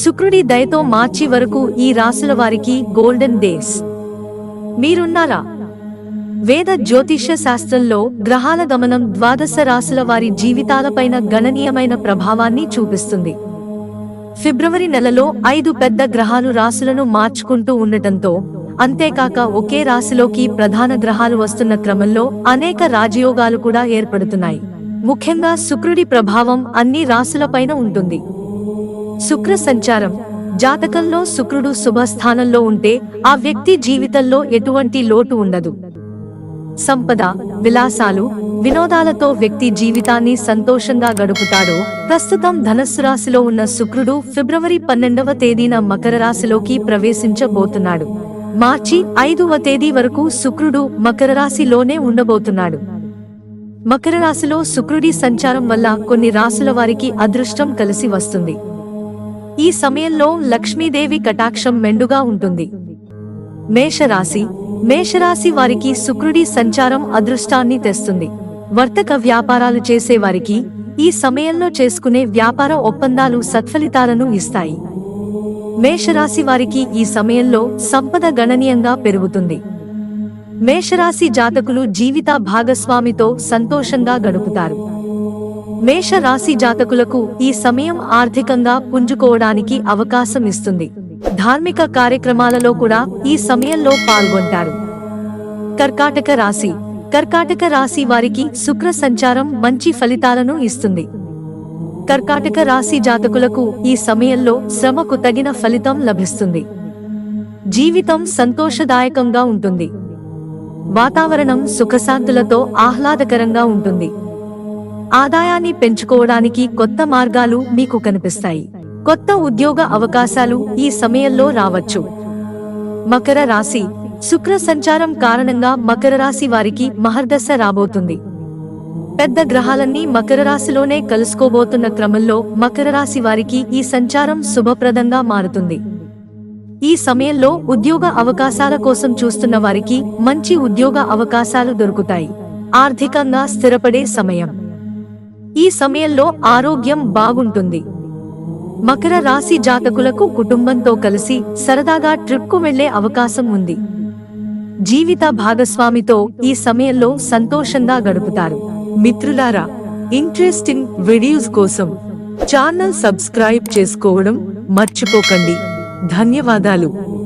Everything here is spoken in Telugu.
శుక్రుడి దయతో మార్చి వరకు ఈ రాసుల వారికి గోల్డెన్ డేస్. మీరున్నారా? వేద జ్యోతిష్య శాస్త్రంలో గ్రహాల గమనం ద్వాదశ రాసుల వారి జీవితాలపైన గణనీయమైన ప్రభావాన్ని చూపిస్తుంది. ఫిబ్రవరి నెలలో ఐదు పెద్ద గ్రహాలు రాసులను మార్చుకుంటూ ఉండటంతో అంతేకాక ఒకే రాశిలోకి ప్రధాన గ్రహాలు వస్తున్న క్రమంలో అనేక రాజయోగాలు కూడా ఏర్పడుతున్నాయి. ముఖ్యంగా శుక్రుడి ప్రభావం అన్ని రాసులపైన ఉంటుంది. శుక్ర సంచారం. జాతకంలో శుక్రుడు శుభస్థానంలో ఉంటే ఆ వ్యక్తి జీవితంలో ఎటువంటి లోటు ఉండదు. సంపద విలాసాలు వినోదాలతో వ్యక్తి జీవితాన్ని సంతోషంగా గడుపుతాడో. ప్రస్తుతం ధనస్సు రాశిలో ఉన్న శుక్రుడు ఫిబ్రవరి పన్నెండవ తేదీన మకర రాశిలోకి ప్రవేశించబోతున్నాడు. మార్చి ఐదవ తేదీ వరకు శుక్రుడు మకర రాశిలోనే ఉండబోతున్నాడు. మకర రాశిలో శుక్రుడి సంచారం వల్ల కొన్ని రాశుల వారికి అదృష్టం కలిసి వస్తుంది. ఈ సమయంలో లక్ష్మీదేవి కటాక్షం మెండుగా ఉంటుంది. మేషరాశి. మేషరాశి వారికి శుక్రుడి సంచారం అదృష్టాన్ని తెస్తుంది. వర్తక వ్యాపారాలు చేసేవారికి ఈ సమయంలో చేసుకునే వ్యాపార ఒప్పందాలు సత్ఫలితాలను ఇస్తాయి. మేషరాశి వారికి ఈ సమయంలో సంపద గణనీయంగా పెరుగుతుంది. మేషరాశి జాతకులు జీవిత భాగస్వామితో సంతోషంగా గడుపుతారు. మేష రాశి జాతకులకు ఈ సమయం ఆర్థికంగా పుంజుకోవడానికి అవకాశం ఇస్తుంది. ధార్మిక కార్యక్రమాలలో కూడా ఈ సమయంలో పాల్గొంటారు. కర్కాటక రాశి. కర్కాటక రాశి వారికి శుక్ర సంచారం మంచి ఫలితాలను ఇస్తుంది. కర్కాటక రాశి జాతకులకు ఈ సమయంలో శ్రమకు తగిన ఫలితం లభిస్తుంది. జీవితం సంతోషదాయకంగా ఉంటుంది. వాతావరణం సుఖశాంతులతో ఆహ్లాదకరంగా ఉంటుంది. ఆదాయాన్ని పెంచుకోవడానికి కొత్త మార్గాలు మీకు కనిపిస్తాయి. కొత్త ఉద్యోగ అవకాశాలు ఈ సమయంలో రావచ్చు. మకర రాశి శుక్ర సంచారం కారణంగా మకర రాశి వారికి మహర్దశ రాబోతుంది. పెద్ద గ్రహాలన్నీ మకర రాశిలోనే కలుసుకోబోతున్న క్రమంలో మకర రాశి వారికి ఈ సంచారం శుభప్రదంగా మారుతుంది. ఈ సమయంలో ఉద్యోగ అవకాశాల కోసం చూస్తున్న వారికి మంచి ఉద్యోగ అవకాశాలు దొరుకుతాయి. ఆర్థికంగా స్థిరపడే సమయం. ఈ సమయంలో ఆరోగ్యం బాగుంటుంది. మకర రాశి జాతకులకు కుటుంబంతో కలిసి సరదాగా ట్రిప్కు వెళ్ళే అవకాశం ఉంది. జీవిత భాగస్వామితో ఈ సమయంలో సంతోషంగా గడుపుతారు. మిత్రులారా ఇంట్రెస్టింగ్ వీడియోస్ కోసం ఛానల్ సబ్స్క్రైబ్ చేసుకోవడం మర్చిపోకండి. ధన్యవాదాలు.